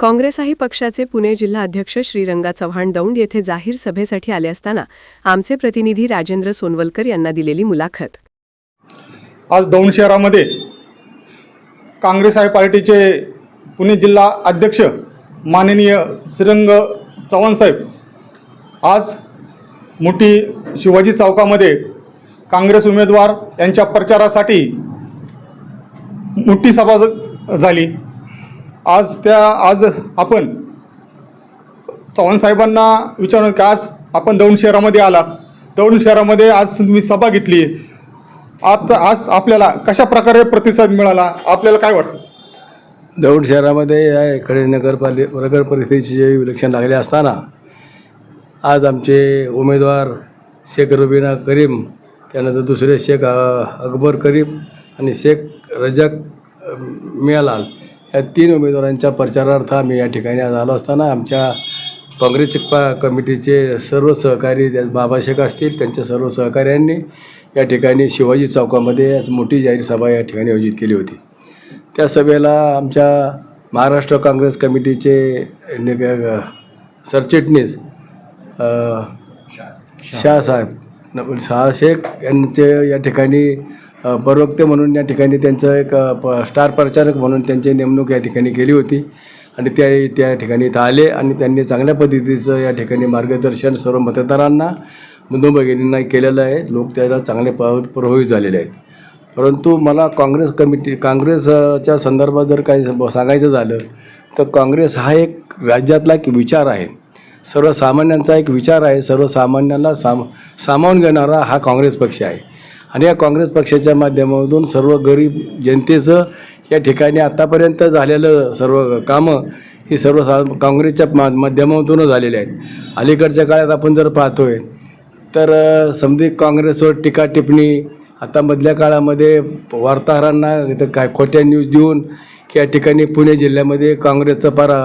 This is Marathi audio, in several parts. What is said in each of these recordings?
काँग्रेसही पक्षाचे पुणे जिल्हा अध्यक्ष श्रीरंगा चव्हाण दौंड येथे जाहीर सभेसाठी आले असताना आमचे प्रतिनिधी राजेंद्र सोनवलकर यांना दिलेली मुलाखत. आज दौंड शहरामध्ये काँग्रेस आहे पार्टीचे पुणे जिल्हा अध्यक्ष माननीय श्रीरंग चव्हाणसाहेब आज मोठी शिवाजी चौकामध्ये काँग्रेस उमेदवार यांच्या प्रचारासाठी मोठी सभा झाली. आज त्या आज आपण चव्हाण साहेबांना विचारून की आज आपण दौंड शहरामध्ये आला. दौंड शहरामध्ये आज तुम्ही सभा घेतली. आता आज आपल्याला कशा प्रकारे प्रतिसाद मिळाला? आपल्याला काय वाटतं? दौंड शहरामध्ये या इकडे नगरपालि नगर परिषदेचे जे इलेक्शन लागले असताना आज आमचे उमेदवार शेख रुबीना करीम त्यानंतर दुसरे शेख अकबर करीम आणि शेख रजक अ, मियालाल या तीन उमेदवारांच्या प्रचारार्थ आम्ही या ठिकाणी आज आलो असताना आमच्या काँग्रेस प कमिटीचे सर्व सहकारी त्या बाबा शेख असतील त्यांच्या सर्व सहकाऱ्यांनी या ठिकाणी शिवाजी चौकामध्ये आज मोठी जाहीर सभा या ठिकाणी आयोजित केली होती. त्या सभेला आमच्या महाराष्ट्र काँग्रेस कमिटीचे निग- सरचिटणीस अ, शहासाहेब न- शहा शेख यांचे या ठिकाणी प्रवक्ते म्हणून या ठिकाणी त्यांचं एक प- स्टार प्रचारक म्हणून त्यांची नेमणूक या ठिकाणी केली होती. आणि त्या त्या ठिकाणी इथं आले आणि त्यांनी चांगल्या पद्धतीचं या ठिकाणी मार्गदर्शन सर्व मतदारांना बंधुभगिनींना केलेलं आहे. लोक त्याला चांगले प प्रभावित झालेले आहेत. परंतु मला काँग्रेस कमिटी काँग्रेसच्या संदर्भात जर काही सांगायचं झालं तर काँग्रेस हा एक राज्यातला एक विचार आहे. सर्वसामान्यांचा एक विचार आहे. सर्वसामान्यांना साम सामावून घेणारा हा काँग्रेस पक्ष आहे. आणि या काँग्रेस पक्षाच्या माध्यमातून सर्व गरीब जनतेचं या ठिकाणी आत्तापर्यंत झालेलं सर्व कामं ही सर्व सा काँग्रेसच्या मा माध्यमातूनच झालेली आहेत. अलीकडच्या काळात आपण जर पाहतोय तर अ, समधी काँग्रेसवर टीका टिप्पणी आता मधल्या काळामध्ये वार्ताहरांना इथं काय खोट्या न्यूज देऊन या ठिकाणी पुणे जिल्ह्यामध्ये काँग्रेसचं पारा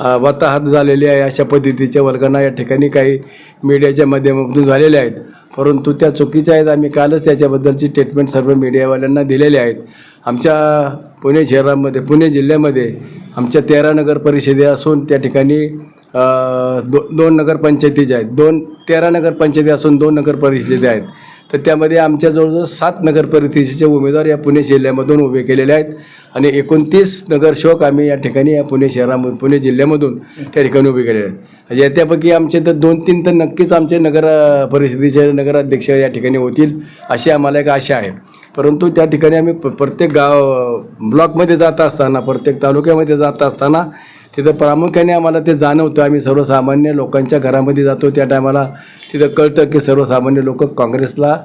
वाताहत झालेली आहे अशा पद्धतीच्या वर्गांना या ठिकाणी काही मीडियाच्या माध्यमातून झालेल्या आहेत. परंतु त्या चुकीच्या आहेत. आम्ही कालच त्याच्याबद्दलची स्टेटमेंट सर्व मीडियावाल्यांना दिलेले आहेत. आमच्या पुणे शहरामध्ये पुणे जिल्ह्यामध्ये आमच्या तेरा नगर परिषदे असून त्या ठिकाणी दो दोन नगरपंचायतीच्या आहेत. दोन तेरा नगरपंचायती असून दोन नगरपरिषदे आहेत. तर त्यामध्ये आमच्या जवळजवळ सात नगरपरिषदेचे उमेदवार या पुणे जिल्ह्यामधून उभे केलेले आहेत. आणि एकोणतीस नगरसेवक आम्ही या ठिकाणी या पुणे शहरामधून पुणे जिल्ह्यामधून त्या ठिकाणी उभे केलेले आहेत. म्हणजे या त्यापैकी आमचे तर दोन तीन तर नक्कीच आमचे नगर परिषदेचे नगराध्यक्ष या ठिकाणी होतील अशी आम्हाला एक आशा आहे. परंतु त्या ठिकाणी आम्ही प प्रत्येक गाव ब्लॉकमध्ये जात असताना प्रत्येक तालुक्यामध्ये जात असताना तिथं प्रामुख्याने आम्हाला ते जाणवतं. आम्ही सर्वसामान्य लोकांच्या घरामध्ये जातो. त्या टायमाला तिथं कळतं की सर्वसामान्य लोक काँग्रेसला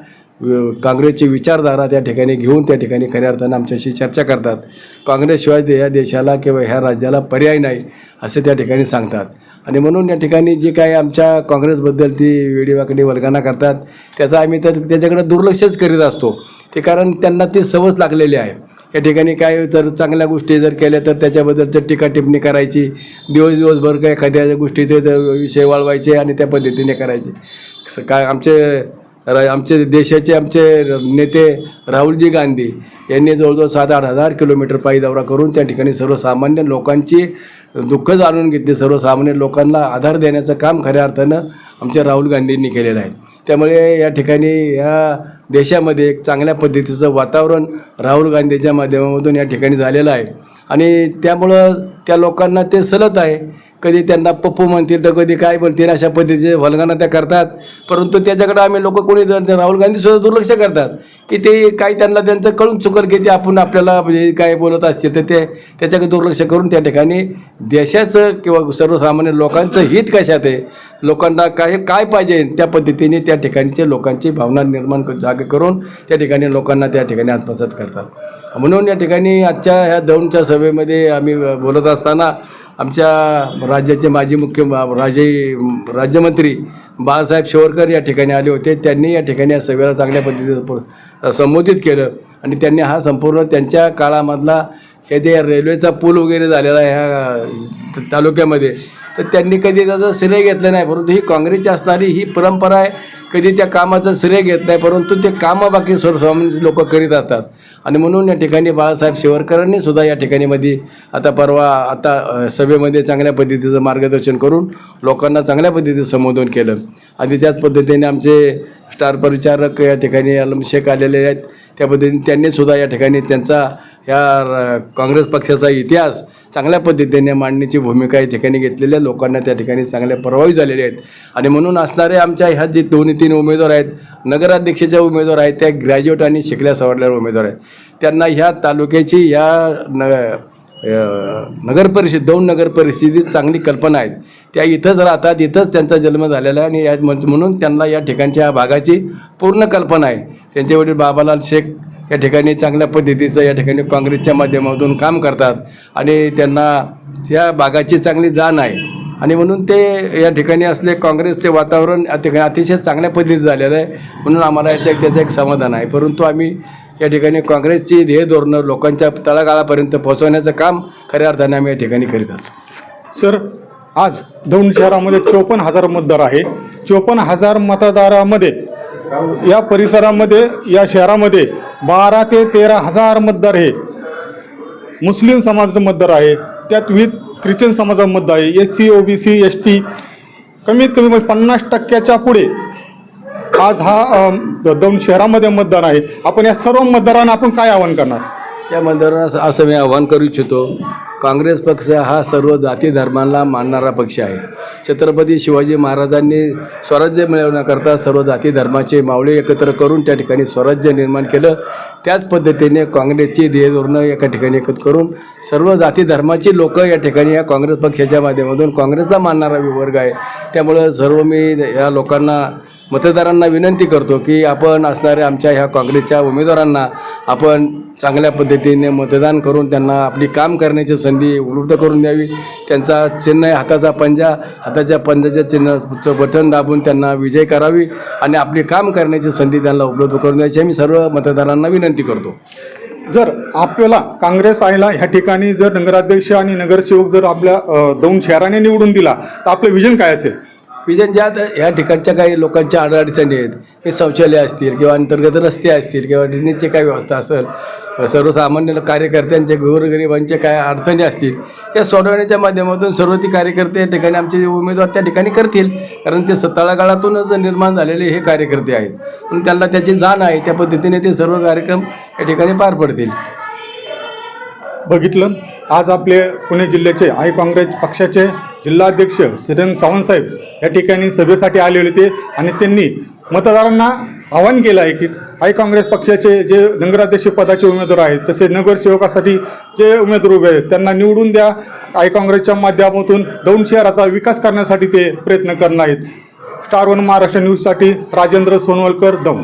काँग्रेसची विचारधारा त्या ठिकाणी घेऊन त्या ठिकाणी खऱ्या अर्थानं आमच्याशी चर्चा करतात. काँग्रेसशिवाय या देशाला किंवा ह्या राज्याला पर्याय नाही असे त्या ठिकाणी सांगतात. आणि म्हणून या ठिकाणी जी काही आमच्या काँग्रेसबद्दल ती वेडीवाकडी वल्गाना करतात त्याचा आम्ही तर त्याच्याकडे दुर्लक्षच करीत असतो. ते कारण त्यांना ती सवच लागलेली आहे. या ठिकाणी काय जर चांगल्या गोष्टी जर केल्या तर त्याच्याबद्दलच्या टीका टिप्पणी करायची. दिवस दिवसभर काय एखाद्या गोष्टी ते विषय वाळवायचे आणि त्या पद्धतीने करायचे. स- काय आमचे आमचे देशाचे आमचे नेते राहुलजी गांधी यांनी जवळजवळ सात आठ हजार किलोमीटर पायी दौरा करून त्या ठिकाणी सर्वसामान्य लोकांची दुःख जाणून घेतली. सर्वसामान्य लोकांना आधार देण्याचं काम खऱ्या अर्थानं आमच्या राहुल गांधींनी केलेलं आहे. त्यामुळे या ठिकाणी या देशामध्ये एक चांगल्या पद्धतीचं वातावरण राहुल गांधीच्या माध्यमामधून या ठिकाणी झालेलं आहे. आणि त्यामुळं त्या लोकांना ते सलत आहे. कधी त्यांना पप्पू म्हणतील तर कधी काय म्हणतील अशा पद्धतीचे वल्गना त्या करतात. परंतु त्याच्याकडे आम्ही लोक कोणी जर- राहुल गांधीसुद्धा दुर्लक्ष करतात की ते काही त्यांना त्यांचं कळून चुकर घेते आपण आपल्याला म्हणजे काय बोलत असते तर ते त्याच्याकडे दुर्लक्ष करून त्या ठिकाणी देशाचं किंवा सर्वसामान्य लोकांचं हित कशात आहे लोकांना काय काय पाहिजे त्या पद्धतीने त्या ठिकाणचे लोकांची भावना निर्माण जाग जागे करून त्या ठिकाणी लोकांना त्या ठिकाणी आत्मसात करतात. म्हणून या ठिकाणी आजच्या ह्या दौंडच्या सभेमध्ये आम्ही बोलत असताना आमच्या राज्याचे माजी मुख्य राजे राज्यमंत्री बाळासाहेब शिवरकर या ठिकाणी आले होते. त्यांनी या ठिकाणी या सभेला चांगल्या पद्धतीनं संबोधित केलं. आणि त्यांनी हा संपूर्ण त्यांच्या काळामधला हे ते रेल्वेचा पूल वगैरे झालेला आहे ह्या तालुक्यामध्ये तर त्यांनी कधी त्याचं श्रेय घेतलं नाही परंतु ही काँग्रेसची असणारी ही परंपरा आहे कधी त्या कामाचं श्रेय घेत नाही परंतु ते कामं बाकी सर्वसामान्य लोक करीत असतात. आणि म्हणून या ठिकाणी बाळासाहेब शिवरकरांनी सुद्धा या ठिकाणी मध्ये आता परवा आता सभेमध्ये चांगल्या पद्धतीचं मार्गदर्शन करून लोकांना चांगल्या पद्धतीचं संबोधन केलं. आणि त्याच पद्धतीने आमचे स्टार परिचारक या ठिकाणी अलम शेख आलेले आहेत. त्या पद्धतीने त्यांनी सुद्धा या ठिकाणी त्यांचा या काँग्रेस पक्षाचा इतिहास चांगल्या पद्धतीने मांडण्याची भूमिका या ठिकाणी घेतलेल्या लोकांना त्या ठिकाणी चांगल्या प्रभावित झालेले आहेत. आणि म्हणून असणारे आमच्या ह्या जे दोन्ही तीन उमेदवार आहेत नगराध्यक्षाच्या उमेदवार आहेत त्या ग्रॅज्युएट आणि शिकल्या सवरलेल्या उमेदवार आहेत. त्यांना ह्या तालुक्याची या न नगरपरिषद दोन परिषद चांगली कल्पना आहेत. त्या इथंच राहतात इथंच त्यांचा जन्म झालेला आहे आणि या म्हणून त्यांना या ठिकाणच्या या भागाची पूर्ण कल्पना आहे. त्यांचे वडील बाबालाल शेख या ठिकाणी चांगल्या पद्धतीचं या ठिकाणी काँग्रेसच्या माध्यमातून काम करतात. आणि त्यांना त्या भागाची चांगली जाण आहे. आणि म्हणून ते या ठिकाणी असले काँग्रेसचे वातावरण या ठिकाणी अतिशय चांगल्या पद्धतीचं झालेलं आहे. म्हणून आम्हाला याच्या त्याचं एक समाधान आहे. परंतु आम्ही या ठिकाणी काँग्रेसची ध्येय धोरणं लोकांच्या तळागाळापर्यंत पोहोचवण्याचं काम खऱ्या अर्थाने आम्ही या ठिकाणी करीत असतो. सर आज दौंड शहरामध्ये चोपन्न हजार मतदार आहे. चोपन्न हजार मतदारामध्ये या परिसरामध्ये या शहरामध्ये बारा ते तेरा हजार मतदार हे. मुस्लिम समाजाचं मतदार आहे. त्यात विविध ख्रिश्चन समाजाचं मतदार आहे. S C O B C S T. कमीत कमी म्हणजे पन्नास टक्क्याच्या पुढे आज हा दोन शहरामध्ये मतदान आहे. आपण या सर्व मतदारांना आपण काय आवाहन करणार? या मतदारांना असं मी आवाहन करू इच्छितो काँग्रेस पक्ष हा सर्व जाती धर्मांना मानणारा पक्ष आहे. छत्रपती शिवाजी महाराजांनी स्वराज्य मिळवण्याकरता सर्व जाती धर्माचे मावळे एकत्र करून त्या ठिकाणी स्वराज्य निर्माण केलं. त्याच पद्धतीने काँग्रेसची ध्येयधोरणं एका ठिकाणी एकत्र करून सर्व जाती धर्माची लोक या ठिकाणी या काँग्रेस पक्षाच्या माध्यमातून काँग्रेसला मानणारा वर्ग आहे. त्यामुळं सर्व मी या लोकांना मतदारांना विनंती करतो की आपण असणाऱ्या आमच्या ह्या काँग्रेसच्या उमेदवारांना आपण चांगल्या पद्धतीने मतदान करून त्यांना आपली काम करण्याची संधी उपलब्ध करून द्यावी. त्यांचा चिन्ह आहे हाताचा पंजा हाताच्या पंजाच्या चिन्हाचं बटन दाबून त्यांना विजय करावी आणि आपली काम करण्याची संधी त्यांना उपलब्ध करून द्यायची मी सर्व मतदारांना विनंती करतो. जर आपल्याला काँग्रेस आयला ह्या ठिकाणी जर नगराध्यक्ष आणि नगरसेवक जर आपल्या दोन शहराने निवडून दिला तर आपलं विजन काय असेल? विजन ज्या ह्या ठिकाणच्या काही लोकांच्या अडचणी आहेत. हे शौचालय असतील किंवा अंतर्गत रस्ते असतील किंवा ड्रेनेजची काय व्यवस्था असेल सर्वसामान्य कार्यकर्त्यांचे गोरगरिबांचे काय अडचणी असतील या सोडवण्याच्या माध्यमातून सर्व ती कार्यकर्ते या ठिकाणी आमचे जे उमेदवार त्या ठिकाणी करतील. कारण ते स- तळागाळातूनच निर्माण झालेले हे कार्यकर्ते आहेत. म्हणून त्यांना त्याची जाण आहे. त्या पद्धतीने ते सर्व कार्यक्रम या ठिकाणी पार पडतील. बघितलं? आज आपले पुणे जिल्ह्याचे आई काँग्रेस पक्षाचे जिल्हाध्यक्ष श्रीरंग सावंतसाहेब या ठिकाणी सभेसाठी आले होते आणि त्यांनी मतदारांना आवाहन केलं आहे की आई काँग्रेस पक्षाचे जे नगराध्यक्ष पदाचे उमेदवार आहेत तसे नगरसेवकासाठी जे उमेदवार उभे आहेत त्यांना निवडून द्या. आई काँग्रेसच्या माध्यमातून दौंड शहराचा विकास करण्यासाठी ते प्रयत्न करणार आहेत. स्टार वन महाराष्ट्र न्यूजसाठी राजेंद्र सोनवलकर दौंड.